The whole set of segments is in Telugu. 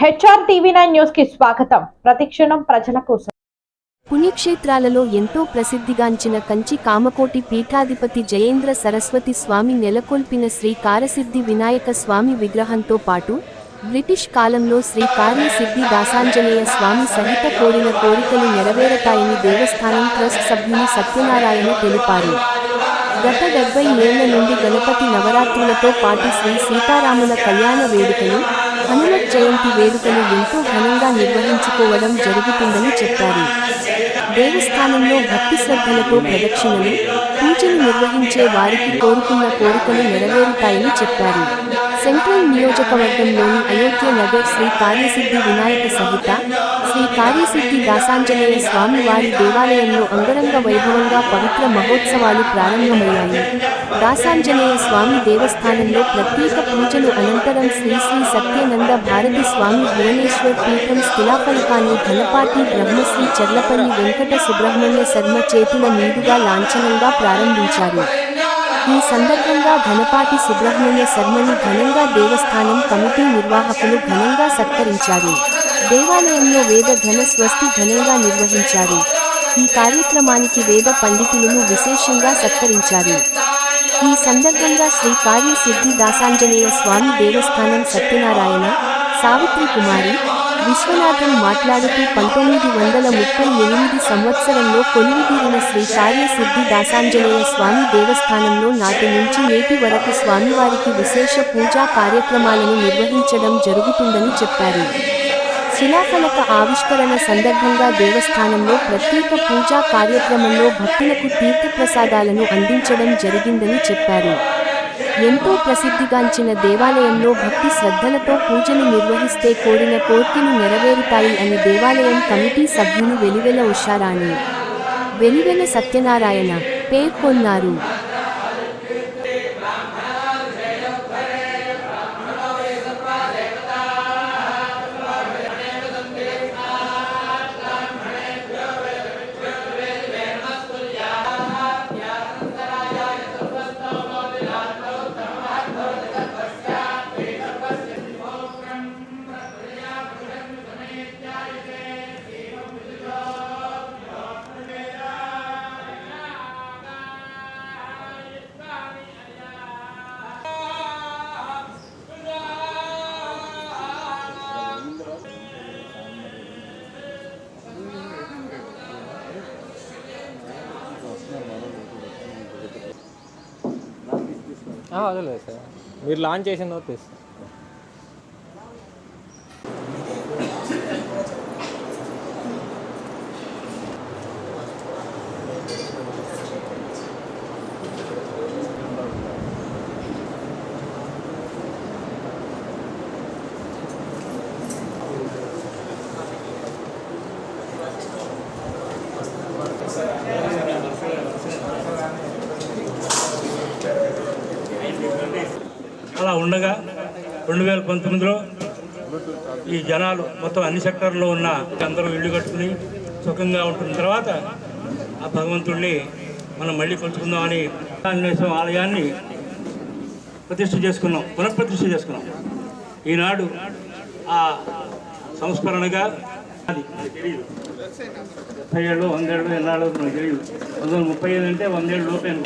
హెచ్ఆర్ టీవీ నైన్ న్యూస్కి స్వాగతం. ప్రతిక్షణం ప్రజల కోసం. పుణ్యక్షేత్రాలలో ఎంతో ప్రసిద్ధిగాంచిన కంచి కామకోటి పీఠాధిపతి జయేంద్ర సరస్వతి స్వామి నెలకొల్పిన శ్రీ కారసిద్ధి వినాయక స్వామి విగ్రహంతో పాటు బ్రిటిష్ కాలంలో శ్రీ కార్యసిద్ధి దాసాంజనేయ స్వామి సహిత కోరిన కోరికలు నెరవేరతాయని దేవస్థానం ట్రస్ట్ సభ్యుని సత్యనారాయణ తెలిపారు. గత డెబ్బై ఏళ్ళ నుండి గణపతి నవరాత్రులతో పాటు శ్రీ సీతారాముల కళ్యాణ వేడుకలు హనుమత్ జయంతి వేడుకలు ఎంతో ఘనంగా నిర్వహించుకోవడం జరుగుతుందని చెప్పారు. దేవస్థానంలో భక్తి శ్రద్ధలతో ప్రదక్షిణలు పూజలు నిర్వహించే వారికి కోరుకున్న కోరికలు నెరవేరుతాయని చెప్పారు. సెంట్రల్ నియోజకవర్గంలోని అయోధ్య నగర్ శ్రీ కార్యసిద్ధి వినాయక సహిత శ్రీ కార్యసిద్ధి దాసాంజనేయ స్వామి వారి దేవాలయంలో అంగరంగ వైభవంగా పవిత్ర మహోత్సవాలు ప్రారంభమయ్యాయి. దాసాంజనేయ స్వామి దేవస్థానంలో ప్రత్యేక పూజలు అనంతరం శ్రీ శ్రీ సత్యానంద భారతి స్వామి భువనేశ్వర్ పీఠం స్థిలాఫలకాన్ని ఘనపాటి బ్రహ్మశ్రీ చర్లపల్లి వెంకట సుబ్రహ్మణ్య శర్మ చేతుల మీదుగా లాంఛనంగా ప్రారంభించారు. ఈ సందర్భంగా ఘనపాటి సుబ్రహ్మణ్య శర్మని ఘనంగా దేవస్థానం కమిటీ నిర్వాహకులు ఘనంగా సత్కరించారు. దేవాలయంలో వేద ఘన స్వస్తి ఘనంగా నిర్వహించారు. ఈ కార్యక్రమానికి వేద పండితులను విశేషంగా సత్కరించారు. ఈ సందర్భంగా శ్రీ కార్య సిద్ధి దాసాంజనేయ స్వామి దేవస్థానం సత్యనారాయణ సావిత్రి కుమారి విశ్వనాథన్ మాట్లాడుతూ పంతొమ్మిది వందల ముప్పై ఎనిమిది సంవత్సరంలో కొలువుదీరిన శ్రీ కార్య సిద్ధి దాసాంజనేయ స్వామి దేవస్థానంలో నాటి నుంచి నేటి వరకు స్వామివారికి విశేష పూజా కార్యక్రమాలను నిర్వహించడం జరుగుతుందని చెప్పారు. శిలాఫలక ఆవిష్కరణ సందర్భంగా దేవస్థానంలో ప్రత్యేక పూజా కార్యక్రమంలో భక్తులకు తీర్థప్రసాదాలను అందించడం జరిగిందని చెప్పారు. ఎంతో ప్రసిద్ధిగాంచిన దేవాలయంలో భక్తి శ్రద్ధలతో పూజలు నిర్వహిస్తే కోరిన కోర్కెలు నెరవేరుతాయి అని దేవాలయం కమిటీ సభ్యులు వెలివెల ఉషారాణి. వెలివెల సత్యనారాయణ పేర్కొన్నారు. వదలేదు సార్. మీరు లాంచ్ చేసిన తర్వాత తెస్తాం. అలా ఉండగా రెండు వేల పంతొమ్మిదిలో ఈ జనాలు మొత్తం అన్ని సెక్టార్లో ఉన్న అందరూ ఇల్లు కట్టుకుని సుఖంగా ఉంటున్న తర్వాత ఆ భగవంతుడిని మనం మళ్ళీ కలుసుకుందామని ఆంజనేయ ఆలయాన్ని ప్రతిష్ఠ చేసుకున్నాం పునఃప్రతిష్ఠ చేసుకున్నాం. ఈనాడు ఆ సంస్మరణగా అది తెలియదు. ముప్పై ఏళ్ళు వందేళ్ళు ఎన్నాళ్ళు నాకు తెలియదు. వందల ముప్పై ఐదు అంటే వందేళ్ళు లోపేను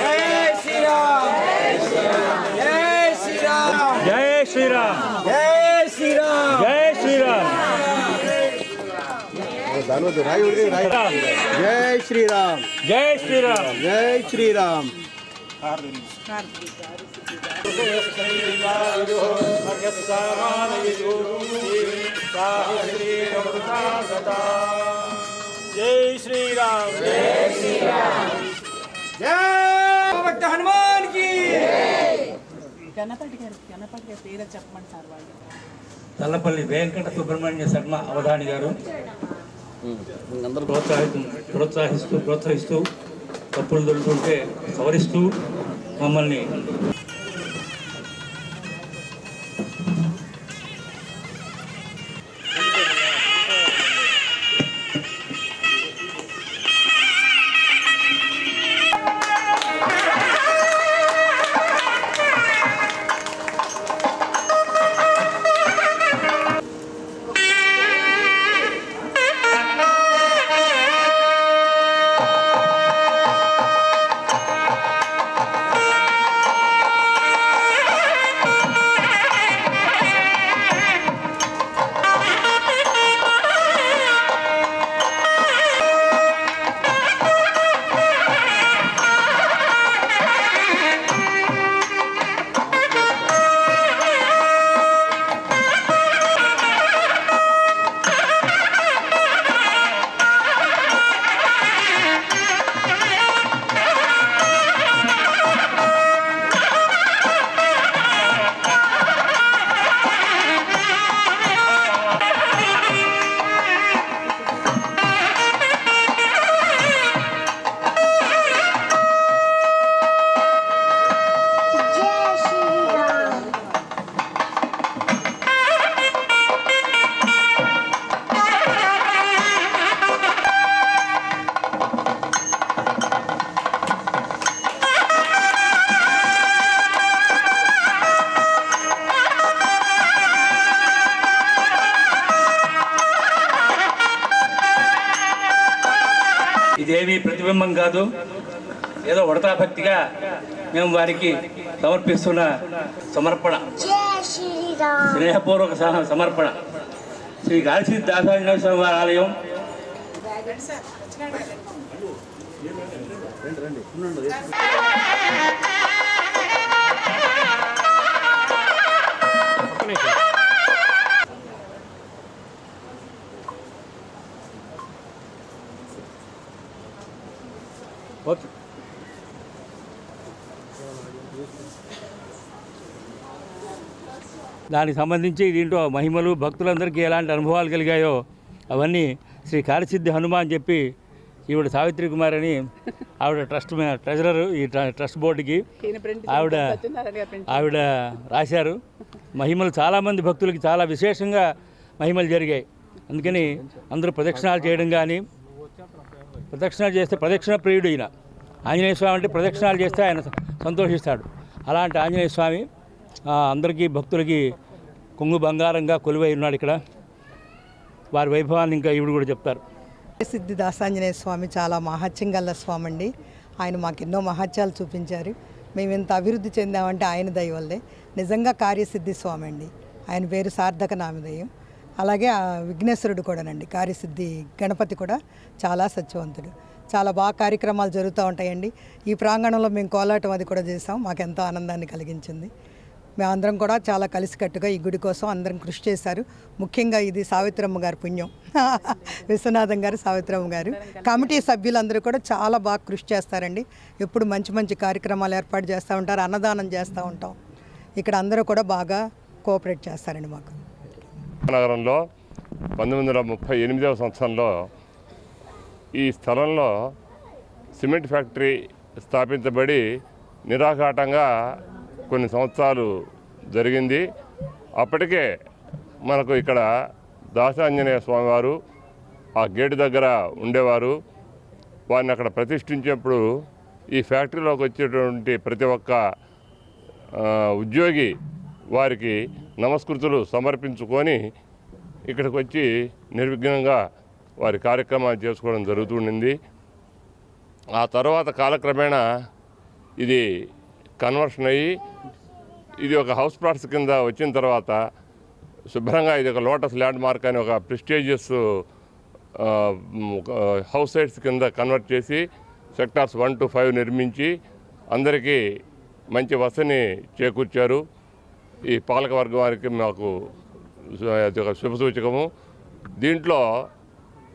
జై శ్రీరామ్. జై శ్రీరామ్. జై శ్రీరామ్. జై శ్రీరామ్. జై శ్రీరామ్. జై శ్రీరామ్. గణపతి గారు గణపతి గారి పేరు చెప్పమంటారు వాళ్ళు. తల్లపల్లి వెంకట సుబ్రహ్మణ్య శర్మ అవధాని గారు. ప్రోత్సాహిస్తూ ప్రోత్సహిస్తూ ప్రోత్సహిస్తూ తప్పులు దొరుకుతుంటే సవరిస్తూ మమ్మల్ని ఇదేమీ ప్రతిబింబం కాదు. ఏదో ఉడతా భక్తిగా మేము వారికి సమర్పిస్తున్న సమర్పణ. స్నేహపూర్వక సహ- సమర్పణ. శ్రీ గాయత్రి దాసాంజనేయ స్వామి వారి ఆలయం. ఓకే దానికి సంబంధించి దీంట్లో మహిమలు భక్తులందరికీ ఎలాంటి అనుభవాలు కలిగాయో అవన్నీ శ్రీ కార్యసిద్ధి హనుమాన్ చెప్పి ఈవిడ సావిత్రి కుమార్ అని ఆవిడ ట్రస్ట్ మే- ట్రెజరర్ ఈ ట్ర- ట్రస్ట్ బోర్డుకి ఆవిడ ఆవిడ రాశారు. మహిమలు చాలామంది భక్తులకి చాలా విశేషంగా మహిమలు జరిగాయి. అందుకని అందరూ ప్రదక్షిణాలు చేయడం కానీ ప్రదక్షిణాలు చేస్తే ప్రదక్షిణ ప్రియుడు ఈయన. ఆంజనేయ స్వామి అంటే ప్రదక్షిణాలు చేస్తే ఆయన సంతోషిస్తాడు. అలాంటి ఆంజనేయ స్వామి అందరికీ భక్తులకి కొంగు బంగారంగా కొలువై ఉన్నాడు ఇక్కడ. వారి వైభవాన్ని ఇంకా ఇవి కూడా చెప్తారు. సిద్ధి దాసాంజనేయ స్వామి చాలా మహత్యం గల్ల స్వామి అండి ఆయన మాకు ఎన్నో మహత్యాలు చూపించారు. మేము ఇంత అభివృద్ధి చెందామంటే ఆయన దయ వల్లే. నిజంగా కార్యసిద్ధి స్వామి అండి ఆయన పేరు సార్థక నామధేయం. అలాగే ఆ విఘ్నేశ్వరుడు కూడానండి. కార్యసిద్ధి గణపతి కూడా చాలా సత్యవంతుడు. చాలా బాగా కార్యక్రమాలు జరుగుతూ ఉంటాయండి. ఈ ప్రాంగణంలో మేము కోలాటం అది కూడా చేసాం. మాకు ఎంతో ఆనందాన్ని కలిగించింది. మేమందరం కూడా చాలా కలిసికట్టుగా ఈ గుడి కోసం అందరం కృషి చేశారు. ముఖ్యంగా ఇది సావిత్రమ్మ గారి పుణ్యం. విశ్వనాథం గారు సావిత్రమ్మ గారు. కమిటీ సభ్యులందరూ కూడా చాలా బాగా కృషి చేస్తారండి. ఎప్పుడు మంచి మంచి కార్యక్రమాలు ఏర్పాటు చేస్తూ ఉంటారు అన్నదానం చేస్తూ ఉంటాం. ఇక్కడ అందరూ కూడా బాగా కోఆపరేట్ చేస్తారండి మాకు. నగరంలో పంతొమ్మిది వందల ముప్పై ఎనిమిదవ సంవత్సరంలో ఈ స్థలంలో సిమెంట్ ఫ్యాక్టరీ స్థాపించబడి నిరాఘాటంగా కొన్ని సంవత్సరాలు జరిగింది. అప్పటికే మనకు ఇక్కడ దాసాంజనేయ స్వామివారు ఆ గేటు దగ్గర ఉండేవారు. వారిని అక్కడ ప్రతిష్ఠించినప్పుడు ఈ ఫ్యాక్టరీలోకి వచ్చేటువంటి ప్రతి ఒక్క ఉద్యోగి వారికి నమస్కృతులు సమర్పించుకొని ఇక్కడికి వచ్చి నిర్విఘ్నంగా వారి కార్యక్రమాలు చేసుకోవడం జరుగుతుండింది. ఆ తర్వాత కాలక్రమేణా ఇది కన్వర్షన్ అయ్యి ఇది ఒక హౌస్ ప్లాట్స్ కింద వచ్చిన తర్వాత శుభ్రంగా ఇది ఒక లోటస్ ల్యాండ్ మార్క్ అని ఒక ప్రిస్టేజియస్ హౌస్ సైట్స్ కింద కన్వర్ట్ చేసి సెక్టార్స్ వన్ టు ఫైవ్ నిర్మించి అందరికీ మంచి వసతిని చేకూర్చారు. ఈ పాలకవర్గం వారికి మాకు అది ఒక శుభ సూచకము. దీంట్లో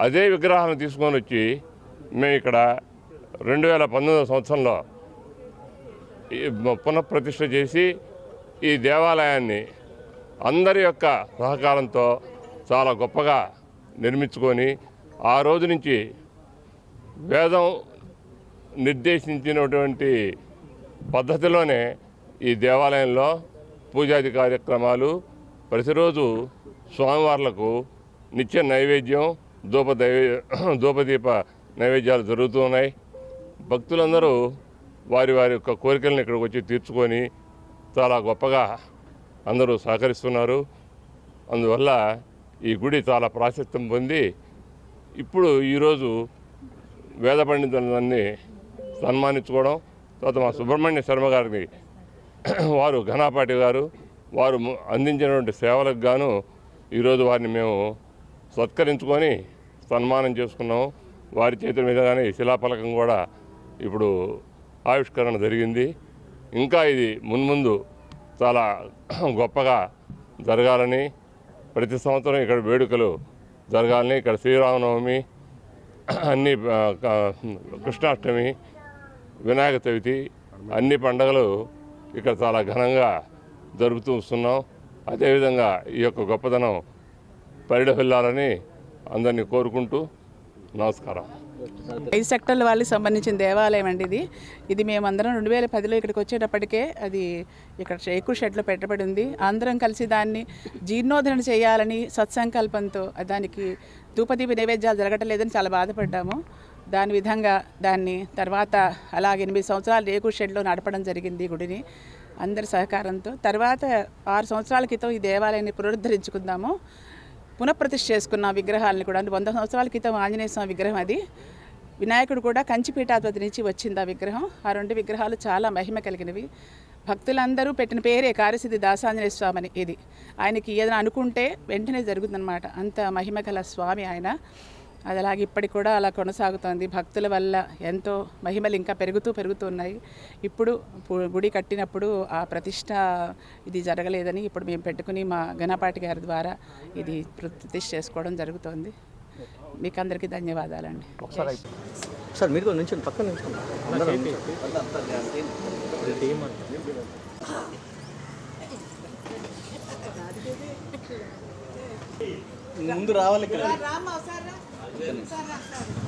అదే విగ్రహాలను తీసుకొని వచ్చి మేము ఇక్కడ రెండు వేల పంతొమ్మిదో సంవత్సరంలో ఈ పునఃప్రతిష్ఠ చేసి ఈ దేవాలయాన్ని అందరి యొక్క సహకారంతో చాలా గొప్పగా నిర్మించుకొని ఆ రోజు నుంచి వేదం నిర్దేశించినటువంటి పద్ధతిలోనే ఈ దేవాలయంలో పూజాది కార్యక్రమాలు ప్రతిరోజు స్వామివార్లకు నిత్య నైవేద్యం ధూప దైవే ధూపదీప నైవేద్యాలు జరుగుతూ ఉన్నాయి. భక్తులందరూ వారి వారి యొక్క కోరికలను ఇక్కడికి వచ్చి తీర్చుకొని చాలా గొప్పగా అందరూ సహకరిస్తున్నారు. అందువల్ల ఈ గుడి చాలా ప్రాశస్త్యం పొంది ఇప్పుడు ఈరోజు వేద పండితులందరినీ సన్మానించుకోవడం తర్వాత మా సుబ్రహ్మణ్య శర్మ గారిని వారు ఘనాపాటి గారు వారు అందించినటువంటి సేవలకు గాను ఈరోజు వారిని మేము సత్కరించుకొని సన్మానం చేసుకున్నాము. వారి చేతుల మీదగానే కానీ శిలాఫలకం కూడా ఇప్పుడు ఆవిష్కరణ జరిగింది. ఇంకా ఇది మున్ముందు చాలా గొప్పగా జరగాలని ప్రతి సంవత్సరం ఇక్కడ వేడుకలు జరగాలని ఇక్కడ శ్రీరామనవమి అన్ని కృష్ణాష్టమి వినాయక చవితి అన్ని పండుగలు ఇక్కడ చాలా ఘనంగా జరుపుతూ వస్తున్నాం. అదేవిధంగా ఈ యొక్క గొప్పదనం పరిడవిల్లాలని అందరినీ కోరుకుంటూ నమస్కారం. ఐదు సెక్టర్ల వాళ్ళకి సంబంధించిన దేవాలయం అండి ఇది. ఇది మేమందరం రెండు వేల పదిలో ఇక్కడికి వచ్చేటప్పటికే అది ఇక్కడ ఎక్కువ షెడ్లో పెట్టబడి ఉంది. అందరం కలిసి దాన్ని జీర్ణోద్ధరణ చేయాలని సత్సంకల్పంతో దానికి ధూపదీప నైవేద్యాలు జరగటం లేదని చాలా బాధపడ్డాము. దాని విధంగా దాన్ని తర్వాత అలాగే ఎనిమిది సంవత్సరాలు రేకు షెడ్లో నడపడం జరిగింది గుడిని. అందరి సహకారంతో తర్వాత ఆరు సంవత్సరాల క్రితం ఈ దేవాలయాన్ని పునరుద్ధరించుకుందాము. పునఃప్రతిష్ఠ చేసుకున్న విగ్రహాలను కూడా వంద సంవత్సరాల క్రితం ఆంజనేయ స్వామి విగ్రహం అది. వినాయకుడు కూడా కంచిపీఠాధిపతి నుంచి వచ్చింది ఆ విగ్రహం. ఆ రెండు విగ్రహాలు చాలా మహిమ కలిగినవి. భక్తులందరూ పెట్టిన పేరే కారసిద్ధి దాసాంజనేయ స్వామి అని ఇది. ఆయనకి ఏదైనా అనుకుంటే వెంటనే జరుగుతుందన్నమాట. అంత మహిమ గల స్వామి ఆయన. అది అలాగే ఇప్పటికి కూడా అలా కొనసాగుతోంది. భక్తుల వల్ల ఎంతో మహిమలు ఇంకా పెరుగుతూ పెరుగుతూ ఉన్నాయి. ఇప్పుడు గుడి కట్టినప్పుడు ఆ ప్రతిష్ట ఇది జరగలేదని ఇప్పుడు మేము పెట్టుకుని మా గణపాటి గారి ద్వారా ఇది ప్రతిష్ఠ చేసుకోవడం జరుగుతోంది. మీకు అందరికీ ధన్యవాదాలండి సార్ మీరు నుంచి పక్కన ముందు రావాలి ఇక్కడ. Tá Beleza.